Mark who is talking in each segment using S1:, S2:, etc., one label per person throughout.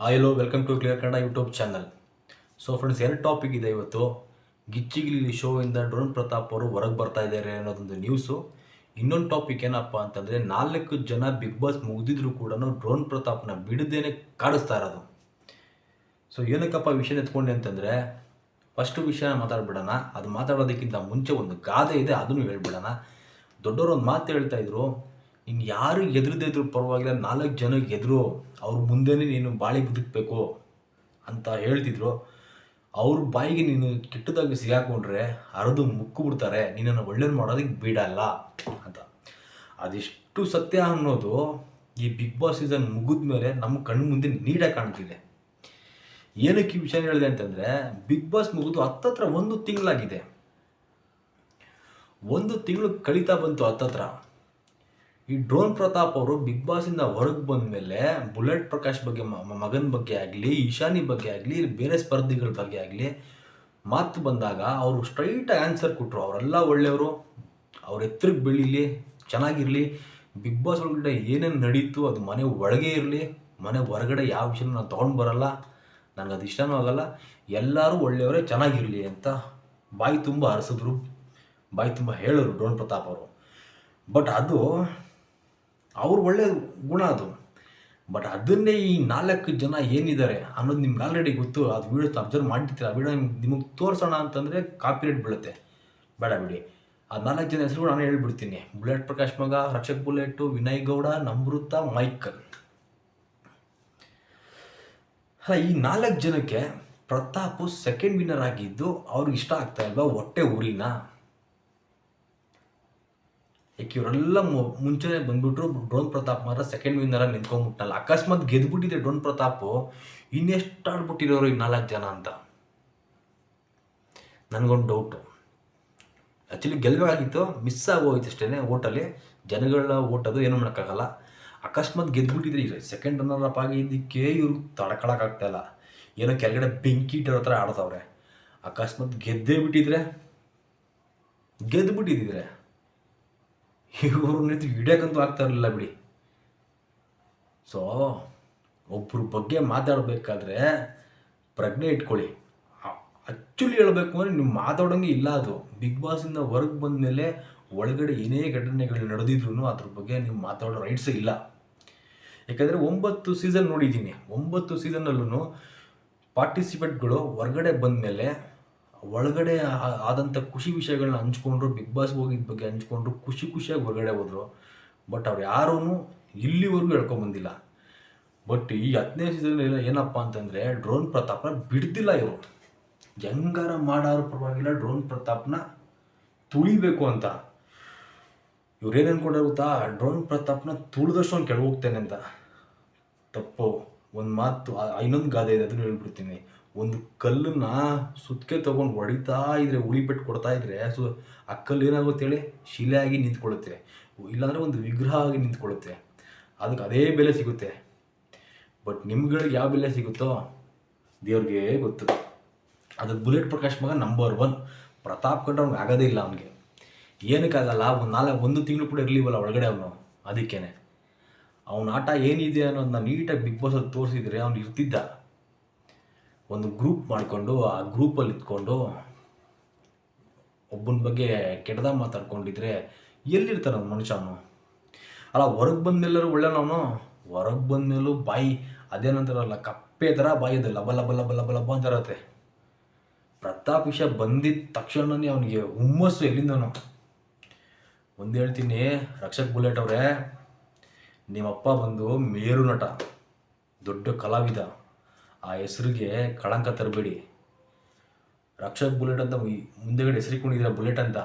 S1: Hello welcome to clear Kannada YouTube channel so friends ಎರಡು topic ಇದೆ ಇವತ್ತು. ಗಿಚ್ಚಿಗಿಲಿ ಶೋಯಿಂದ drone Pratap ಅವರು ಹೊರಗೆ ಬರ್ತಾ ಇದ್ದಾರೆ ಅನ್ನೋದೊಂದು ನ್ಯೂಸು ಇನ್ನೊಂದು ಟಾಪಿಕ್ ಏನಪ್ಪ ಅಂತಂದರೆ, ನಾಲ್ಕು ಜನ ಬಿಗ್ ಬಾಸ್ ಮುಗಿದಿದ್ರು ಕೂಡ ಡ್ರೋನ್ ಪ್ರತಾಪ್ನ ಬಿಡದೇನೆ ಕಾಡಿಸ್ತಾ ಇರೋದು. ಸೊ ಏನಕ್ಕಪ್ಪ ವಿಷಯ ಎತ್ಕೊಂಡೆ ಅಂತಂದರೆ ಫಸ್ಟು ವಿಷಯ ಮಾತಾಡ್ಬಿಡೋಣ. ಅದು ಮಾತಾಡೋದಕ್ಕಿಂತ ಮುಂಚೆ ಒಂದು ಗಾದೆ ಇದೆ, ಅದನ್ನು ಹೇಳ್ಬಿಡೋಣ. ದೊಡ್ಡವರು ಒಂದು ಮಾತು ಹೇಳ್ತಾ ಇನ್ನು ಯಾರು ಎದುರದೇ ಇದ್ರು ಪರವಾಗಿಲ್ಲ, ನಾಲ್ಕು ಜನ ಎದುರು, ಅವ್ರ ಮುಂದೆನೇ ನೀನು ಬಾಳಿ ಬದುಕಬೇಕು ಅಂತ ಹೇಳ್ತಿದ್ರು. ಅವ್ರ ಬಾಯಿಗೆ ನೀನು ಕೆಟ್ಟದಾಗಿ ಸಿಗಾಕೊಂಡ್ರೆ ಹರಿದು ಮುಕ್ಕು ಬಿಡ್ತಾರೆ ನಿನ್ನನ್ನು ಒಳ್ಳೇದು ಮಾಡೋದಕ್ಕೆ ಬಿಡಲ್ಲ ಅಂತ. ಅದೆಷ್ಟು ಸತ್ಯ ಅನ್ನೋದು ಈ ಬಿಗ್ ಬಾಸ್ ಸೀಸನ್ ಮುಗಿದ ಮೇಲೆ ನಮ್ಮ ಕಣ್ಣು ಮುಂದೆ ನೀಡೇ ಕಾಣ್ತಿದೆ. ಏನಕ್ಕೆ ಈ ವಿಷಯ ಹೇಳಿದೆ ಅಂತಂದರೆ, ಬಿಗ್ ಬಾಸ್ ಮುಗಿದು ಹತ್ತತ್ರ ಒಂದು ತಿಂಗಳಾಗಿದೆ. ಒಂದು ತಿಂಗಳು ಕಳೀತಾ ಬಂತು ಹತ್ತತ್ರ. ಈ ಡ್ರೋನ್ ಪ್ರತಾಪ್ ಅವರು ಬಿಗ್ ಬಾಸಿಂದ ಹೊರಗೆ ಬಂದ ಮೇಲೆ ಬುಲೆಟ್ ಪ್ರಕಾಶ್ ಬಗ್ಗೆ ಮಗನ ಬಗ್ಗೆ ಆಗಲಿ, ಈಶಾನಿ ಬಗ್ಗೆ ಆಗಲಿ ಬೇರೆ ಸ್ಪರ್ಧಿಗಳ ಬಗ್ಗೆ ಆಗಲಿ ಮಾತು ಬಂದಾಗ ಅವರು ಸ್ಟ್ರೈಟಾಗಿ ಆನ್ಸರ್ ಕೊಟ್ಟರು ಅವರೆಲ್ಲ ಒಳ್ಳೆಯವರು. ಅವ್ರ ಎತ್ತರಕ್ಕೆ ಬೆಳೀಲಿ, ಚೆನ್ನಾಗಿರಲಿ. ಬಿಗ್ ಬಾಸ್ ಒಳಗಡೆ ಏನೇನು ನಡೀತು ಅದು ಮನೆ ಒಳಗೆ ಇರಲಿ, ಮನೆ ಹೊರಗಡೆ ಯಾವ ವಿಷಯನೂ ನಾನು ತೊಗೊಂಡು ಬರಲ್ಲ, ನನಗೆ ಅದು ಇಷ್ಟನೂ ಆಗಲ್ಲ, ಎಲ್ಲರೂ ಒಳ್ಳೆಯವರೇ, ಚೆನ್ನಾಗಿರಲಿ ಅಂತ ಬಾಯಿ ತುಂಬ ಹರಿಸಿದ್ರು. ಬಾಯಿ ತುಂಬ ಹೇಳೋರು ಡ್ರೋನ್ ಪ್ರತಾಪ್ ಅವರು. ಬಟ್ ಅದು ಅವ್ರ ಒಳ್ಳೆಯ ಗುಣ ಅದು. ಬಟ್ ಅದನ್ನೇ ಈ ನಾಲ್ಕು ಜನ ಏನಿದ್ದಾರೆ ಅನ್ನೋದು ನಿಮ್ಗೆ ಆಲ್ರೆಡಿ ಗೊತ್ತು. ಅದು ವೀಡಿಯೋ ಅಬ್ಸರ್ವ್ ಮಾಡಿರ್ತೀರ ಆ ನಿಮ್ಗೆ ನಿಮಗೆ ತೋರಿಸೋಣ ಅಂತಂದರೆ ಕಾಪಿರೇಟ್ ಬೀಳುತ್ತೆ. ಬೇಡ ಬಿಡಿ. ಆ ನಾಲ್ಕು ಜನ ಹೆಸರುಗಳು ನಾನು ಹೇಳ್ಬಿಡ್ತೀನಿ. ಬುಲೆಟ್ ಪ್ರಕಾಶ್ ಮಗ, ರಕ್ಷಕ್ ಬುಲೆಟು ವಿನಯ್ ಗೌಡ ನಮೃತ ಮೈಕಲ್. ಈ ನಾಲ್ಕು ಜನಕ್ಕೆ ಪ್ರತಾಪ್ ಸೆಕೆಂಡ್ ವಿನ್ನರ್ ಆಗಿದ್ದು ಅವ್ರಿಗೆ ಇಷ್ಟ ಆಗ್ತಾ ಇಲ್ವಾ? ಹೊಟ್ಟೆ ಊರಿನ? ಯಾಕೆ ಇವರೆಲ್ಲ ಮುಂಚೆನೆ ಬಂದ್ಬಿಟ್ರು ಡ್ರೋನ್ ಪ್ರತಾಪ್ ಮಾತ್ರ ಸೆಕೆಂಡ್ ವಿನ್ನರ ನಿಂತ್ಕೊಂಡ್ಬಿಟ್ಟಲ್ಲ ಅಕಸ್ಮಾತ್ ಗೆದ್ಬಿಟ್ಟಿದೆ ಡ್ರೋನ್ ಪ್ರತಾಪ್, ಇನ್ನೆಷ್ಟು ಆಡ್ಬಿಟ್ಟಿರೋರು ಈಗ ನಾಲ್ಕು ಜನ ಅಂತ. ನನಗೊಂದು ಡೌಟು ಆ್ಯಕ್ಚುಲಿ ಗೆಲ್ಲಬೇಕಾಗಿತ್ತು ಮಿಸ್ ಆಗೋಯ್ತು ಅಷ್ಟೇ ಓಟಲ್ಲಿ ಜನಗಳ ಓಟದು ಏನೂ ಮಾಡೋಕ್ಕಾಗಲ್ಲ. ಅಕಸ್ಮಾತ್ ಗೆದ್ಬಿಟ್ಟಿದ್ರೆ ಈಗ ಸೆಕೆಂಡ್ ರನ್ನರ್ ಅಪ್ ಆಗಿದ್ದಕ್ಕೆ ಇವರು ತಡ್ಕೊಳಕ್ಕಾಗ್ತಾ ಇಲ್ಲ. ಏನೋ ಕೆಳಗಡೆ ಬೆಂಕಿ ಇಟ್ಟಿರೋ ಥರ ಆಡ್ತಾವ್ರೆ. ಅಕಸ್ಮಾತ್ ಗೆದ್ದೇ ಬಿಟ್ಟಿದ್ರೆ ಗೆದ್ದು ಬಿಟ್ಟಿದ್ರೆ ಇವ್ರ ನಿಂತು ಹಿಡಿಯೋಕ್ಕಂತೂ ಆಗ್ತಾ ಇರಲಿಲ್ಲ ಬಿಡಿ. ಸೊ ಒಬ್ಬರ ಬಗ್ಗೆ ಮಾತಾಡಬೇಕಾದ್ರೆ ಪ್ರಜ್ಞೆ ಇಟ್ಕೊಳ್ಳಿ. ಆ್ಯಕ್ಚುಲಿ ಹೇಳಬೇಕು ಅಂದರೆ ನೀವು ಮಾತಾಡೋಂಗೆ ಇಲ್ಲ ಅದು. ಬಿಗ್ ಬಾಸಿಂದ ಹೊರಗೆ ಬಂದ ಮೇಲೆ ಒಳಗಡೆ ಏನೇ ಘಟನೆಗಳು ನಡೆದಿದ್ರು ಅದ್ರ ಬಗ್ಗೆ ನೀವು ಮಾತಾಡೋ ರೈಟ್ಸೇ ಇಲ್ಲ. ಯಾಕಂದರೆ ಒಂಬತ್ತು ಸೀಸನ್ ನೋಡಿದ್ದೀನಿ. ಒಂಬತ್ತು ಸೀಸನಲ್ಲೂ ಪಾರ್ಟಿಸಿಪೇಟ್ಗಳು ಹೊರಗಡೆ ಬಂದ ಮೇಲೆ ಒಳಗಡೆ ಆದಂಥ ಖುಷಿ ವಿಷಯಗಳನ್ನ ಹಂಚ್ಕೊಂಡ್ರು ಬಿಗ್ ಬಾಸ್ ಹೋಗಿದ್ದ ಬಗ್ಗೆ ಹಂಚ್ಕೊಂಡ್ರು, ಖುಷಿ ಖುಷಿಯಾಗಿ ಹೊರಗಡೆ ಹೋದರು. ಬಟ್ ಅವ್ರು ಯಾರೂ ಇಲ್ಲಿವರೆಗೂ ಹೇಳ್ಕೊಂಬಂದಿಲ್ಲ ಬಟ್ ಈ ಹತ್ತನೇ ಸೀಸನ್ ಏನಪ್ಪ ಅಂತಂದರೆ ಡ್ರೋನ್ ಪ್ರತಾಪ್ನ ಬಿಡ್ತಿಲ್ಲ ಇವರು. ಹೆಂಗಾರ ಮಾಡಾರು ಪರವಾಗಿಲ್ಲ ಡ್ರೋನ್ ಪ್ರತಾಪ್ನ ತುಳಿಬೇಕು ಅಂತ. ಇವ್ರೇನು ಅನ್ಕೊಂಡ್ರೆ ಗೊತ್ತಾ? ಡ್ರೋನ್ ಪ್ರತಾಪ್ನ ತುಳಿದಷ್ಟು ಅವ್ನು ಕೆಳಗೆ ಹೋಗ್ತೇನೆ ಅಂತ. ತಪ್ಪು. ಒಂದು ಮಾತು ಇನ್ನೊಂದು ಗಾದೆ ಇದೆ, ಅದನ್ನು ಹೇಳ್ಬಿಡ್ತೀನಿ. ಒಂದು ಕಲ್ಲನ್ನ ಸುತ್ತಿಗೆ ತಗೊಂಡು ಹೊಡಿತಾ ಇದ್ರೆ ಉಳಿಪೆಟ್ಟು ಕೊಡ್ತಾ ಇದ್ರೆ, ಸೊ ಆ ಕಲ್ಲು ಏನಾಗುತ್ತೆ ಹೇಳಿ ಶಿಲೆ ಆಗಿ ನಿಂತ್ಕೊಳ್ಳುತ್ತೆ. ಇಲ್ಲಾಂದರೆ ಒಂದು ವಿಗ್ರಹ ಆಗಿ ನಿಂತ್ಕೊಳ್ಳುತ್ತೆ. ಅದಕ್ಕೆ ಅದೇ ಬೆಲೆ ಸಿಗುತ್ತೆ. ಬಟ್ ನಿಮ್ಗಳಿಗೆ ಯಾವ ಬೆಲೆ ಸಿಗುತ್ತೋ ದೇವ್ರಿಗೆ ಗೊತ್ತು. ಅದು ಬುಲೆಟ್ ಪ್ರಕಾಶ್ ಮಗ ನಂಬರ್ ಒನ್ ಪ್ರತಾಪ್ ಕಂಡ್ರೆ ಅವ್ನಿಗೆ ಆಗೋದೇ ಇಲ್ಲ ಅವನಿಗೆ. ಏನಕ್ಕಾಗಲ್ಲ ಒಂದು ನಾಲ್ಕು, ಒಂದು ತಿಂಗಳು ಕೂಡ ಇರಲಿವಲ್ಲ ಒಳಗಡೆ ಅವನು, ಅದಕ್ಕೇನೆ. ಅವನ ಆಟ ಏನಿದೆ ಅನ್ನೋದನ್ನ ನೀಟಾಗಿ ಬಿಗ್ ಬಾಸಲ್ಲಿ ತೋರಿಸಿದ್ರೆ ಅವ್ನು ಇರ್ತಿದ್ದ. ಒಂದು ಗ್ರೂಪ್ ಮಾಡಿಕೊಂಡು, ಆ ಗ್ರೂಪಲ್ಲಿ ಇದ್ಕೊಂಡು ಒಬ್ಬನ ಬಗ್ಗೆ ಕೆಟ್ಟದಾಗ ಮಾತಾಡ್ಕೊಂಡಿದ್ರೆ ಎಲ್ಲಿರ್ತಾನೆ ಮನುಷ್ಯನು? ಅಲ್ಲ, ಹೊರಗೆ ಬಂದಮೇಲೆಲ್ಲರೂ ಒಳ್ಳೆನವನು ಹೊರಗೆ ಬಂದಮೇಲೂ ಬಾಯಿ ಅದೇನಂತಾರಲ್ಲ, ಕಪ್ಪೆ ಥರ ಬಾಯಿ ಅದು, ಲಬ ಲಬ ಲಬ ಲಬ ಲಬ ಅಂತ ಇರತ್ತೆ ಪ್ರತಾಪ್ ವಿಷಯ ಬಂದಿದ್ದ ತಕ್ಷಣನೇ ಅವನಿಗೆ ಹುಮ್ಮಸ್ಸು ಎಲ್ಲಿಂದನೋ. ಒಂದು ಹೇಳ್ತೀನಿ, ರಕ್ಷಕ್ ಬುಲೆಟ್ ಅವರೇ, ನಿಮ್ಮಪ್ಪ ಬಂದು ಮೇರು ನಟ, ದೊಡ್ಡ ಕಲಾವಿದ. ಆ ಹೆಸರಿಗೆ ಕಳಂಕ ತರಬೇಡಿ. ರಕ್ಷಕ್ ಬುಲೆಟ್ ಅಂತ ಮುಂದೆಗಡೆ ಹೆಸರಿಕೊಂಡಿದ್ದೀರ ಬುಲೆಟ್ ಅಂತ,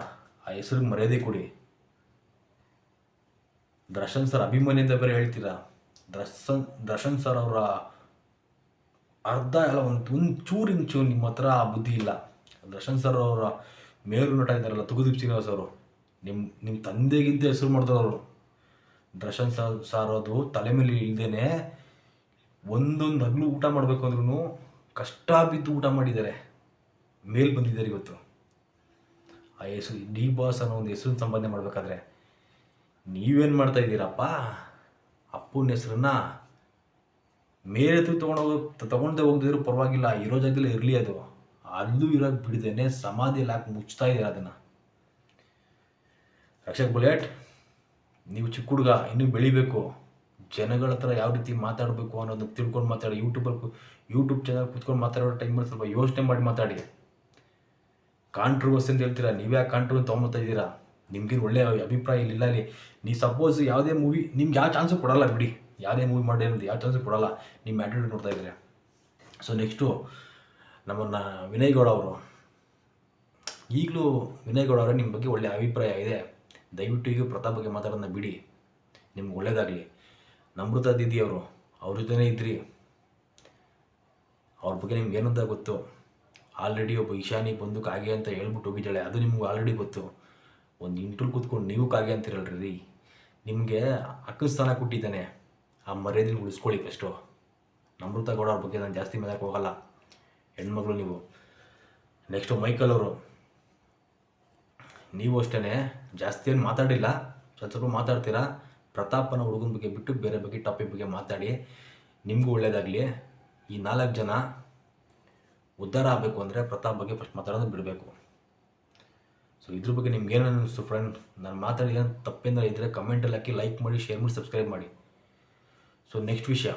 S1: ಆ ಹೆಸರಿಗೆ ಮರ್ಯಾದೆ ಕೊಡಿ. ದರ್ಶನ್ ಸರ್ ಅಭಿಮಾನಿ ಅಂತ ಬೇರೆ ಹೇಳ್ತೀರಾ? ದರ್ಶನ್ ದರ್ಶನ್ ಸರ್ ಅವರ ಅರ್ಧ ಎಲ್ಲ ಒಂದು ಒಂದು ಇಂಚು ನಿಮ್ಮ ಹತ್ರ ಆ ಬುದ್ಧಿ ಇಲ್ಲ. ದರ್ಶನ್ ಸರ್ ಅವರ ಮೇರು ನಟ ಇದ್ದಾರಲ್ಲ ತುಗುದೀಪ್ ಶ್ರೀನಿವಾಸ್ ಅವರು. ನಿಮ್ಮ ನಿಮ್ಮ ತಂದೆಗಿಂತ ಹೆಸರು ಮಾಡಿದವರು ದರ್ಶನ್ ಸರ್ ಸರ್ ಅದು ತಲೆ ಮೇಲೆ ಇಲ್ದೇನೆ ಒಂದೊಂದು ಹಗಲು ಊಟ ಮಾಡಬೇಕು ಅಂದ್ರೂ ಕಷ್ಟ ಬಿದ್ದು ಊಟ ಮಾಡಿದ್ದಾರೆ. ಮೇಲ್ ಬಂದಿದ್ದಾರೆ ಇವತ್ತು. ಆ ಹೆಸರು ಡಿ ಬಾಸ್ ಅನ್ನೋ ಒಂದು ಹೆಸರು ಸಂಪಾದನೆ ಮಾಡಬೇಕಾದ್ರೆ ನೀವೇನು ಮಾಡ್ತಾ ಇದ್ದೀರಪ್ಪ? ಅಪ್ಪನ ಹೆಸರನ್ನ ಮೇಲೆ ತೊಗೊಂಡೋಗ ತೊಗೊಂಡೇ ಹೋಗದಿದ್ರು ಪರವಾಗಿಲ್ಲ. ಇರೋ ಜಾಗದಲ್ಲಿ ಇರಲಿ ಅದು. ಅಲ್ಲೂ ಇರೋಕೆ ಬಿಡದೇನೆ ಸಮಾಧಿಯಲ್ಲಿ ಹಾಕಿ ಮುಚ್ತಾ ಇದ್ದೀರ ಅದನ್ನು. ರಕ್ಷಕ್ ಬುಲೆಟ್, ನೀವು ಚಿಕ್ಕ ಹುಡುಗ, ಇನ್ನೂ ಬೆಳಿಬೇಕು. ಜನಗಳ ಹತ್ರ ಯಾವ ರೀತಿ ಮಾತಾಡಬೇಕು ಅನ್ನೋದನ್ನ ತಿಳ್ಕೊಂಡು ಮಾತಾಡಿ ಯೂಟ್ಯೂಬಲ್ಲಿ ಯೂಟ್ಯೂಬ್ ಚಾನಲ್ ಕುತ್ಕೊಂಡು ಮಾತಾಡೋ ಟೈಮಲ್ಲಿ ಸ್ವಲ್ಪ ಯೋಚನೆ ಮಾಡಿ ಮಾತಾಡಿ. ಕಾಂಟ್ರವರ್ಸಿ ಅಂತ ಹೇಳ್ತೀರಾ? ನೀವ್ಯಾಕೆ ಕಾಂಟ್ರವರ್ಸಿ ತೊಗೊಂಬತ್ತಾ ಇದ್ದೀರಾ? ನಿಮ್ಗೇನು ಒಳ್ಳೆಯ ಅಭಿಪ್ರಾಯ ಇಲ್ಲ ಅಲ್ಲಿ. ನೀವು ಸಪೋಸ್ ಯಾವುದೇ ಮೂವಿ ನಿಮ್ಗೆ ಯಾವ ಚಾನ್ಸು ಕೊಡಲ್ಲ ಬಿಡಿ. ಯಾವುದೇ ಮೂವಿ ಮಾಡಿ ಅನ್ನೋದು ಯಾವ ಚಾನ್ಸು ಕೊಡಲ್ಲ. ನಿಮ್ಮ ಆ್ಯಟಿಟ್ಯೂಡ್ ನೋಡ್ತಾ ಇದ್ದೀರಾ ಸೊ ನೆಕ್ಸ್ಟು ನಮ್ಮನ್ನು ವಿನಯ್ ಗೌಡ ಅವರು. ಈಗಲೂ ವಿನಯ್ ಗೌಡ ಅವರೇ ನಿಮ್ಮ ಬಗ್ಗೆ ಒಳ್ಳೆಯ ಅಭಿಪ್ರಾಯ ಇದೆ. ದಯವಿಟ್ಟು ಈಗ ಪ್ರತಾಪ್ ಬಗ್ಗೆ ಮಾತಾಡೋದನ್ನ ಬಿಡಿ. ನಿಮ್ಗೆ ಒಳ್ಳೇದಾಗಲಿ. ನಮೃತ ದೀದಿಯವರು ಅವ್ರ. ಜೊತೆನೇ ಇದ್ರಿ. ಅವ್ರ ಬಗ್ಗೆ ನಿಮ್ಗೆ ಏನಂತ ಗೊತ್ತು? ಆಲ್ರೆಡಿ ಒಬ್ಬ ಈಶಾನಿ ಬಂದು ಕಾಗೆ ಅಂತ ಹೇಳ್ಬಿಟ್ಟು ಹೋಗಿದ್ದಾಳೆ. ಅದು ನಿಮ್ಗೆ ಆಲ್ರೆಡಿ ಗೊತ್ತು. ಒಂದು ಇಂಟ್ರಲ್ಲಿ ಕೂತ್ಕೊಂಡು ನೀವು ಕಾಗೆ ಅಂತಿರಲ್ರಿ ನಿಮಗೆ ಅಕ್ಕ ಸ್ಥಾನ ಕೊಟ್ಟಿದ್ದಾನೆ. ಆ ಮರ್ಯಾದೆನ ಉಳಿಸ್ಕೊಳ್ಳಿ ಫಸ್ಟು ನಮೃತ ಗೌಡ ಅವ್ರ ಬಗ್ಗೆ ನಾನು ಜಾಸ್ತಿ ಮಾತಾಡಕ್ಕೆ ಹೋಗಲ್ಲ. ಹೆಣ್ಮಗಳು ನೀವು. ನೆಕ್ಸ್ಟು ಮೈಕಲ್ ಅವರು. ನೀವು ಅಷ್ಟೇ ಜಾಸ್ತಿ ಏನು ಮಾತಾಡಿಲ್ಲ. ಸ್ವಲ್ಪ ಸ್ವಲ್ಪ ಮಾತಾಡ್ತೀರಾ? ಪ್ರತಾಪನ ಹುಡುಗನ ಬಗ್ಗೆ ಬಿಟ್ಟು ಬೇರೆ ಬಗ್ಗೆ ಟಾಪಿಕ್ ಬಗ್ಗೆ ಮಾತಾಡಿ. ನಿಮಗೂ ಒಳ್ಳೇದಾಗಲಿ. ಈ ನಾಲ್ಕು ಜನ ಉದ್ಧಾರ ಆಗಬೇಕು ಅಂದರೆ ಪ್ರತಾಪ್ ಬಗ್ಗೆ ಫಸ್ಟ್ ಮಾತಾಡೋದು ಬಿಡಬೇಕು. ಸೊ ಇದ್ರ ಬಗ್ಗೆ ನಿಮ್ಗೆ ಏನು ಅನಿಸ್ತು ಫ್ರೆಂಡ್ ನಾನು ಮಾತಾಡಿ ಏನು ತಪ್ಪೇಂದ್ರೆ ಇದ್ದರೆ ಕಮೆಂಟಲ್ಲಿ ಹಾಕಿ ಲೈಕ್ ಮಾಡಿ ಶೇರ್ ಮಾಡಿ ಸಬ್ಸ್ಕ್ರೈಬ್ ಮಾಡಿ. ಸೊ ನೆಕ್ಸ್ಟ್ ವಿಷಯ.